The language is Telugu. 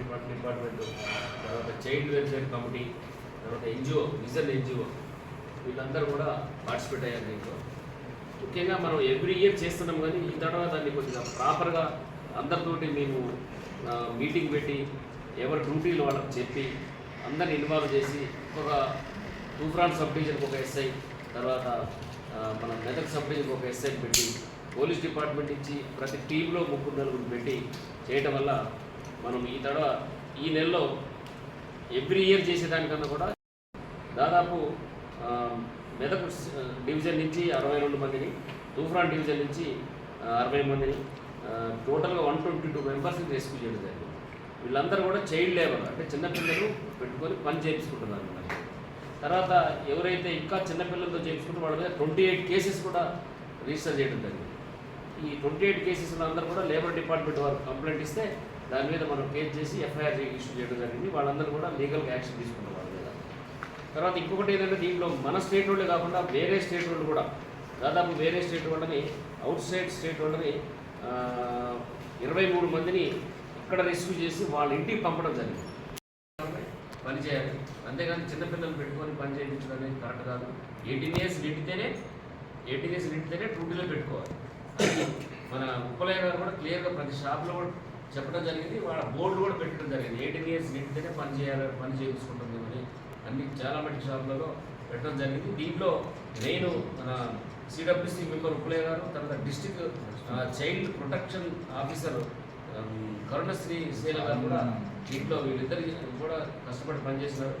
డిపార్ట్మెంట్ డిపార్ట్మెంట్ తర్వాత చైల్డ్ వెల్ఫేర్ కమిటీ తర్వాత ఎన్జిఓ విజన్ ఎన్జిఓ వీళ్ళందరూ కూడా పార్టిసిపేట్ అయ్యారు దీంట్లో. ముఖ్యంగా మనం ఎవ్రీ ఇయర్ చేస్తున్నాం కానీ ఈ తర్వాత దాన్ని కొద్దిగా ప్రాపర్గా అందరితోటి మేము మీటింగ్ పెట్టి ఎవరి డ్యూటీలు వాళ్ళకి చెప్పి అందరిని ఇన్వాల్వ్ చేసి ఒక తూఫ్రాన్ సబ్ డివిజన్కి ఒక ఎస్ఐ తర్వాత మన మెదక్ సబ్ డివిజన్కి ఒక ఎస్ఐ పెట్టి పోలీస్ డిపార్ట్మెంట్ ఇచ్చి ప్రతి టీంలో ముగ్గురు నలుగురు పెట్టి చేయటం వల్ల మనం ఈ తడవ ఈ నెలలో ఎవ్రీ ఇయర్ చేసేదానికన్నా కూడా దాదాపు మెదక్ డివిజన్ నుంచి అరవై రెండు మందిని తూఫ్రాన్ డివిజన్ నుంచి అరవై మందిని టోటల్గా వన్ ట్వంటీ టూ మెంబర్స్ని రెస్క్యూ చేయడం జరిగింది వీళ్ళందరూ కూడా చైల్డ్ లేబర్ అంటే చిన్నపిల్లలు పెట్టుకొని పని చేయించుకుంటున్నారు అన్నమాట. తర్వాత ఎవరైతే ఇంకా చిన్నపిల్లలతో చేయించుకుంటే వాళ్ళ మీద ట్వంటీ ఎయిట్ కేసెస్ కూడా రిజిస్టర్ చేయడం జరిగింది ఈ ట్వంటీ ఎయిట్ కేసెస్లో అందరూ కూడా లేబర్ డిపార్ట్మెంట్ వారు కంప్లైంట్ ఇస్తే దాని మీద మనం కేసు చేసి ఎఫ్ఐఆర్ ఇష్యూ చేయడం జరిగింది. వాళ్ళందరూ కూడా లీగల్గా యాక్షన్ తీసుకున్నారు వాళ్ళ మీద. తర్వాత ఇంకొకటి ఏంటంటే దీంట్లో మన స్టేట్ వాళ్ళే కాకుండా వేరే స్టేట్ వాళ్ళు కూడా దాదాపు వేరే స్టేట్ వాళ్ళని అవుట్ సైడ్ స్టేట్ వాళ్ళని ఇరవై మూడు మందిని ఇక్కడ రెస్క్యూ చేసి వాళ్ళ ఇంటికి పంపడం జరిగింది. పని చేయాలి. అంతేగాని చిన్నపిల్లలు పెట్టుకొని పని చేయించడం అనేది కరెక్ట్ కాదు. ఎయిటీన్ ఇయర్స్ నిండితేనే ఎయిటీన్ ఇయర్స్ నిండితేనే డ్యూటీలో పెట్టుకోవాలి. మన ఉప్పలయ్య గారు కూడా క్లియర్గా ప్రతి షాప్లో కూడా చెప్పడం జరిగింది. వాళ్ళ బోర్డు కూడా పెట్టడం జరిగింది. ఎయిటీన్ ఇయర్స్ నిండితేనే పని చేయాలి పని చేయించుకుంటుంది అని అన్ని చాలా మట్టి షాపులలో పెట్టడం జరిగింది. దీంట్లో నేను మన సిడబ్ల్యూసి మెంబర్ ఉప్పలయ్య గారు తర్వాత district child protection officer Karunasri Sena గారు కూడా దీంట్లో వీళ్ళిద్దరికి కూడా కష్టపడి పనిచేసినారు